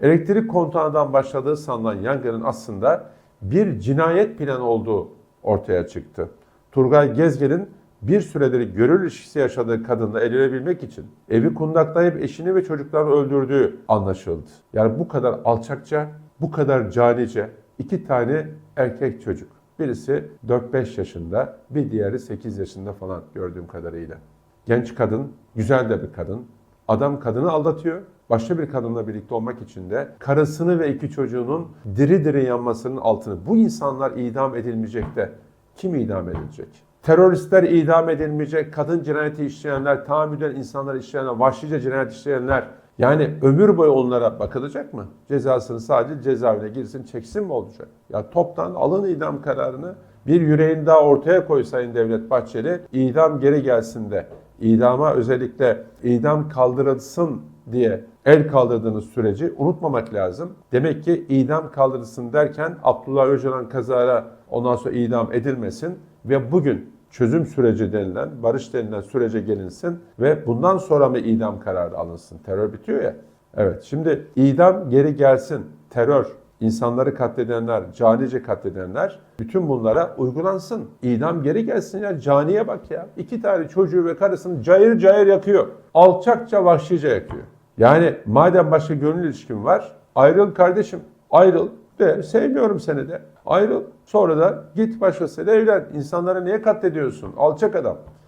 Elektrik kontağından başladığı sanılan yangının aslında bir cinayet planı olduğu ortaya çıktı. Turgay Gezgin'in bir süredir gönül ilişkisi yaşadığı kadınla evlenebilmek için evi kundaklayıp eşini ve çocuklarını öldürdüğü anlaşıldı. Yani bu kadar alçakça, bu kadar canice iki tane erkek çocuk. Birisi 4-5 yaşında, bir diğeri 8 yaşında falan gördüğüm kadarıyla. Genç kadın, güzel de bir kadın. Adam kadını aldatıyor. Başka bir kadınla birlikte olmak için de karısını ve iki çocuğunun diri diri yanmasının altını. Bu insanlar idam edilmeyecek de kim idam edilecek? Teröristler idam edilmeyecek, kadın cinayeti işleyenler, tahammüden insanlar işleyenler, vahşice cinayet işleyenler. Yani ömür boyu onlara bakılacak mı? Cezasını sadece cezaevine girsin, çeksin mi olacak? Ya toptan alın idam kararını. Bir yüreğin daha ortaya koy Sayın Devlet Bahçeli. idam geri gelsin de. idama özellikle idam kaldırılsın diye el kaldırdığınız süreci unutmamak lazım. Demek ki idam kaldırılsın derken Abdullah Öcalan kazara ondan sonra idam edilmesin ve bugün çözüm süreci denilen, barış denilen sürece gelinsin ve bundan sonra mı idam kararı alınsın? Terör bitiyor ya. Evet şimdi idam geri gelsin. Terör, insanları katledenler, canice katledenler bütün bunlara uygulansın. İdam geri gelsin ya caniye bak ya. İki tane çocuğu ve karısını cayır cayır yakıyor. Alçakça vahşice yakıyor. Yani madem başka gönül ilişkin var ayrıl kardeşim ayrıl de sevmiyorum seni de ayrıl. Sonra da git başkasıyla evlen. İnsanları niye katlediyorsun? Alçak adam.